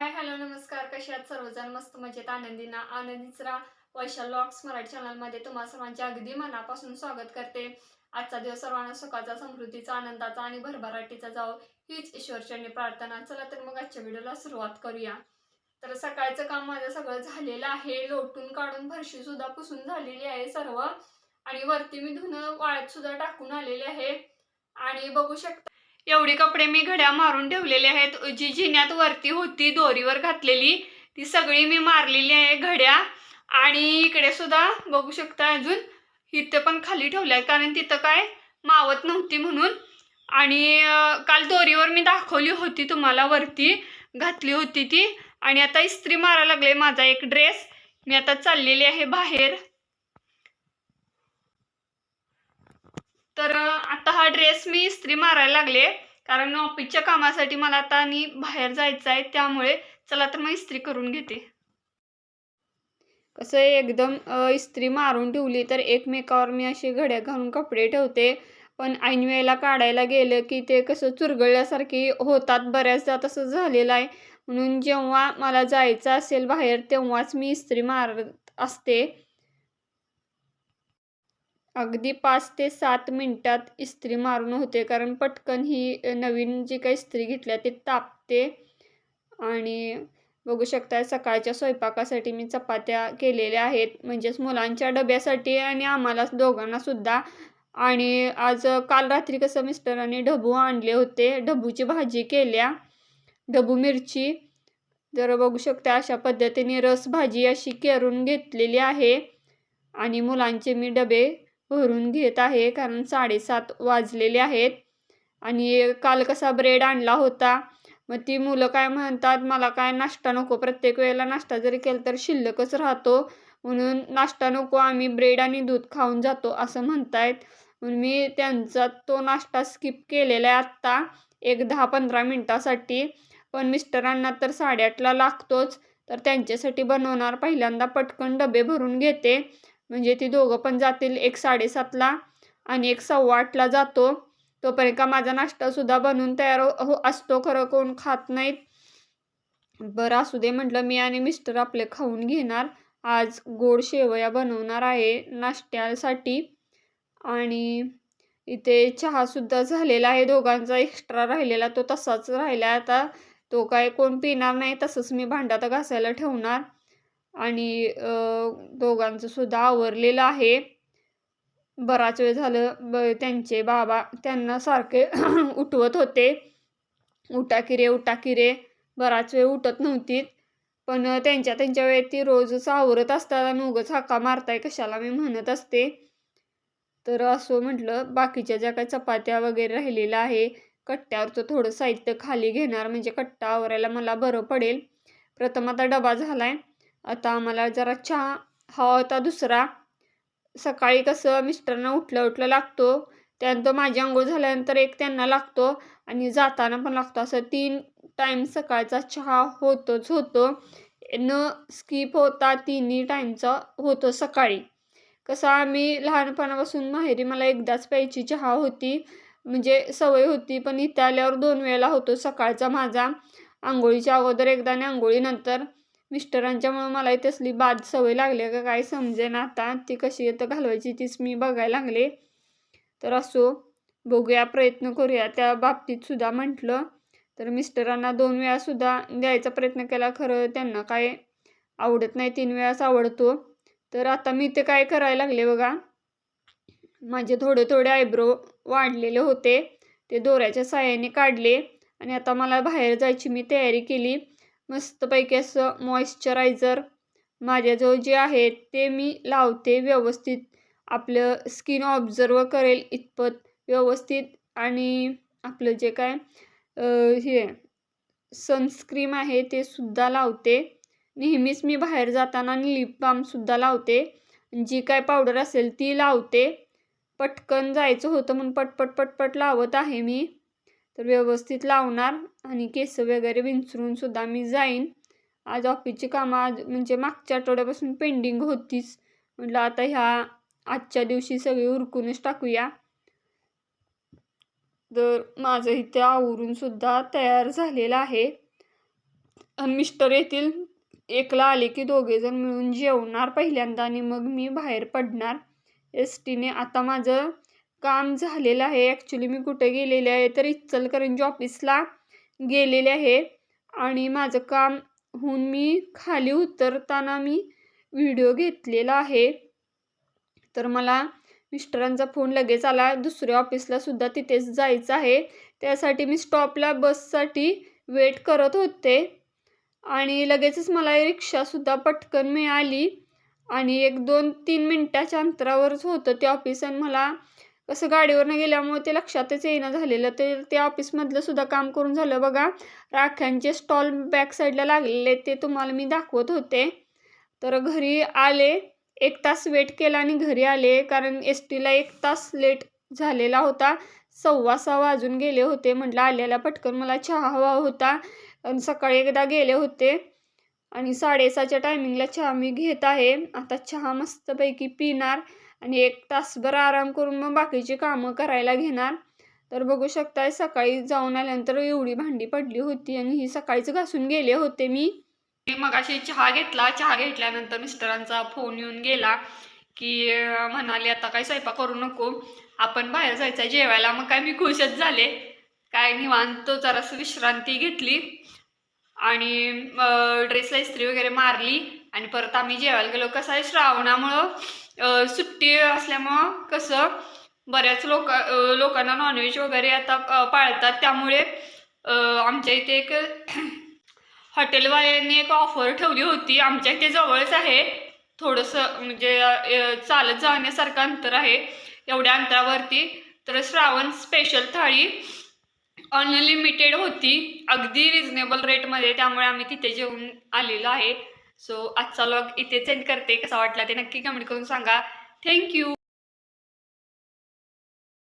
Hi hello नमस्कार. कसे आहात सर्वजण? मस्त मजेत आनंदीना. आनंदीच राहा. वैशा लॉक्स मराठी चॅनलमध्ये तुम्हा सर्वांचे अगदी मनापासून स्वागत करते. आजचा दिवस सर्वांना सुखाचा समृद्धीचा आनंदाचा आणि भरभराटीचा जाओ हीच ईश्वरचरणी प्रार्थना. चला तर मग आजच्या व्हिडिओला सुरुवात करूया. तर सकाळचं काम माझं सगळं झालेलं आहे. लोटून काढून फरशी सुद्धा पुसून झालेली आहे सर्व. आणि वरती मी धुणं वाळत सुद्धा टाकून आलेले आहे. आणि बघू शकता एवढे कपडे मी घड्या मारून ठेवलेले आहेत. जी जिन्यात वरती होती दोरीवर घातलेली ती सगळी मी मारलेली आहे घड्या. आणि इकडे सुद्धा बघू शकता अजून इथं पण खाली ठेवलं आहे कारण तिथं काय मावत नव्हती म्हणून. आणि काल दोरीवर मी दाखवली होती तुम्हाला वरती घातली होती ती. आणि आता इस्त्री मारायला लागले माझा एक ड्रेस. मी आता चाललेली आहे बाहेर. तर आता हा ड्रेस मी इस्त्री मारायला लागले. कारण ऑफिसच्या कामासाठी मला आता आणि बाहेर जायचं आहे. त्यामुळे चला तर मग इस्त्री करून घेते. कसं एकदम इस्त्री मारून ठेवली तर एकमेकावर मी असे घड्या घालून कपडे ठेवते. पण ऐन वेळेला काढायला गेलं की ते कसं चुरगळल्यासारखी होतात. बऱ्याचदा तसं झालेलं आहे. म्हणून जेव्हा मला जायचं असेल बाहेर तेव्हाच मी इस्त्री मारत असते. अगदी पाच ते सात मिनटात इस्त्री मारून होते. कारण पटकन ही नवीन जी काही इस्त्री घेतल्या ती तापते. आणि बघू शकता सकाळच्या स्वयंपाकासाठी मी चपात्या केलेल्या आहेत. म्हणजेच मुलांच्या डब्यासाठी आणि आम्हाला दोघांना सुद्धा. आणि आज काल रात्री कसं मिस्टरांनी ढबू आणले होते. ढबूची भाजी केल्या. ढबू मिरची. जर बघू शकता अशा पद्धतीने रस भाजी अशी केरून घेतलेली आहे. आणि मुलांचे मी डबे भरून घेत आहे. कारण साडेसात वाजलेले आहेत आणि काल कसा ब्रेड आणला होता. मग ती मुलं काय म्हणतात मला काय नाश्ता नको. प्रत्येक वेळेला नाश्ता जरी केला तर शिल्लकच राहतो. म्हणून नाश्ता नको. आम्ही ब्रेड आणि दूध खाऊन जातो. असं म्हणतायत. म्हणून मी त्यांचा तो नाश्ता स्किप केलेला आहे आत्ता एक दहा पंधरा मिनटासाठी. पण मिस्टरांना तर साडेआठला लागतोच. तर त्यांच्यासाठी बनवणार. पहिल्यांदा पटकन डबे भरून घेते. म्हणजे ती दोघं पण जातील एक साडेसातला आणि एक सव्वा आठला जातो. तोपर्यंत का माझा नाश्तासुद्धा बनवून तयार हो-, हो असतो. खरं कोण खात नाहीत. बरं असू दे म्हटलं मी आणि मिस्टर आपले खाऊन घेणार. आज गोड शेवया बनवणार आहे नाश्त्यासाठी. आणि इथे चहासुद्धा झालेला आहे. दोघांचा एक्स्ट्रा राहिलेला तो तसाच राहिला आता. तो काय कोण पिणार नाही तसंच मी भांड्यात घासायला ठेवणार. आणि दोघांचं सुद्धा आवरलेलं आहे. बराच वेळ झालं ब त्यांचे बाबा त्यांना सारखे उठवत होते. उटाकिरे उटाकिरे बराच वेळ उठत नव्हती पण त्यांच्या त्यांच्या वेळेत ती रोजच आवरत असतात आणि उगच हाका मारताय कशाला मी म्हणत असते. तर असं म्हटलं बाकीच्या ज्या काही चपात्या वगैरे राहिलेल्या आहे कट्ट्यावरचं थोडं साहित्य खाली घेणार म्हणजे कट्टा आवरायला मला बरं पडेल. प्रथम आता डबा झाला आहे आता आम्हाला जरा चहा हवा होता दुसरा. सकाळी कसं मिस्टरांना उठलं उठलं लागतो. त्यानंतर माझी आंघोळ झाल्यानंतर एक त्यांना लागतो आणि जाताना पण लागतो. असं तीन टाईम सकाळचा चहा होतोच होतो. न स्किप होता तिन्ही टाईमचा होतो सकाळी. कसं आम्ही लहानपणापासून माहेरी मला एकदाच प्यायची चहा होती. म्हणजे सवय होती पण इथे आल्यावर दोन वेळेला होतो सकाळचा माझा. आंघोळीच्या अगोदर एकदा आणि आंघोळीनंतर मिस्टरांच्यामुळं मला तसली बाद सवय लागली का? काय समजे ना आता. ती कशी येतं घालवायची तीच मी बघायला लागले. तर असो बघूया प्रयत्न करूया. त्या बाबतीत सुद्धा म्हटलं तर मिस्टरांना दोन वेळासुद्धा द्यायचा प्रयत्न केला. खरं त्यांना काय आवडत नाही तीन वेळाच आवडतो. तर आता मी ते काय करायला लागले बघा. माझे थोडे थोडे आयब्रो वाढलेले होते. ते दोऱ्याच्या साह्याने काढले. आणि आता मला बाहेर जायची मी तयारी केली. मस्तपैकी असं मॉइश्चरायझर माझ्याजवळ जे आहे ते मी लावते व्यवस्थित. आपलं स्किन ऑब्झर्व करेल इतपत व्यवस्थित आणि आपलं जे काय हे सनस्क्रीम आहे ते सुद्धा लावते. नेहमीच मी बाहेर जाताना लिप बामसुद्धा लावते. जी काय पावडर असेल ती लावते. पटकन जायचं होतं म्हणून पटपट पटपट लावत आहे मी. तर व्यवस्थित लावणार आणि केस वगैरे विंचरून सुद्धा मी जाईन. आज ऑफिसची कामं आज म्हणजे मागच्या आठवड्यापासून पेंडिंग होतीच. म्हटलं आता ह्या आजच्या दिवशी सगळी उरकूनच टाकूया. तर माझं इथे आवरून सुद्धा तयार झालेलं आहे. आणि मिस्टर येथील एकला आले की दोघेजण मिळून जेवणार पहिल्यांदा आणि मग मी बाहेर पडणार. एस टीने आता माझं काम झालेलं आहे. ॲक्च्युली मी कुठे गेलेले आहे तर इचलकरंजी ऑफिसला गेलेले आहे. आणि माझं काम होऊन मी खाली उतरताना मी व्हिडिओ घेतलेला आहे. तर मला मिस्टरांचा फोन लगेच आला. दुसऱ्या ऑफिसला सुद्धा तिथेच जायचं आहे. त्यासाठी मी स्टॉपला बससाठी वेट करत होते. आणि लगेचच मला रिक्षासुद्धा पटकन मिळाली. आणि एक दोन तीन मिनटाच्या अंतरावरच होतं ते ऑफिस आणि मला कसं गाडीवरनं गेल्यामुळे ते लक्षातच येईना झालेलं. ते ते ऑफिसमधलं सुद्धा काम करून झालं बघा. राख्यांचे स्टॉल बॅक साईडला लागलेले ते तुम्हाला मी दाखवत होते. तर घरी आले एक तास वेट केला आणि घरी आले कारण एस टीला एक तास लेट झालेला होता. सव्वा सहा वाजून गेले होते म्हटलं आल्याला पटकन मला चहा हवा होता. आणि सकाळी एकदा गेले होते. आणि साडेसहाच्या टायमिंगला चहा मी घेत आहे. आता चहा मस्तपैकी पिणार. आणि एक तासभर आराम करून मग बाकीची कामं करायला घेणार. तर बघू शकताय सकाळी जाऊन आल्यानंतर एवढी भांडी पडली होती आणि ही सकाळीच घासून गेले होते मी. मग अशी चहा घेतला. चहा घेतल्यानंतर मिस्टरांचा फोन येऊन गेला की म्हणाले आता काही स्वयंपाक करू नको. आपण बाहेर जायचं आहे जेवायला. मग काय मी खुशच झाले. काय निवांत जरासं विश्रांती घेतली आणि ड्रेसला इस्त्री वगैरे मारली आणि परत आम्ही जेवायला गेलो. कसं आहे श्रावणामुळं? सुट्टी असल्यामुळं कसं बऱ्याच लोक लोकांना नॉनव्हेज वगैरे आता पाळतात. त्यामुळे आमच्या इथे एक हॉटेलवाल्यांनी एक ऑफर ठेवली होती. आमच्या इथे जवळच आहे. थोडंसं म्हणजे चालत जाण्यासारखं अंतर आहे एवढ्या अंतरावरती. तर श्रावण स्पेशल थाळी अनलिमिटेड होती. अगदी रिजनेबल रेटमध्ये त्यामुळे आम्ही तिथे जेवून आलेलो आहे. सो आजचा लॉग इथे सेंड करते. कसा वाटला ते नक्की कमेंट करून सांगा. थँक्यू